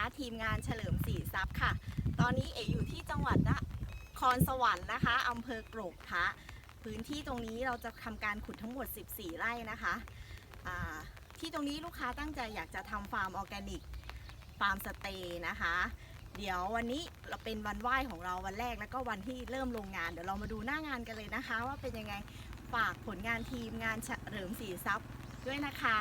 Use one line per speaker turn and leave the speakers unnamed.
ะทีมงานเฉลิมศรีทรัพย์ค่ะ ตอนนี้เออยู่ที่จังหวัดนครสวรรค์นะคะอำเภอกรกพระพื้นที่ตรงนี้เราจะทำการขุดทั้งหมด 14 ไร่นะคะที่ตรงนี้ลูกค้าตั้งใจอยากจะทำฟาร์มออร์แกนิกฟาร์มสเตย์นะคะ เดี๋ยววันนี้เราเป็นวันไหว้ของเราวันแรกแล้วก็วันที่เริ่มลงงานเดี๋ยวเรามาดูหน้างานกันเลยนะคะ ว่าเป็นยังไงฝากผลงานทีมงานเฉลิมศรีทรัพย์ด้วยนะคะ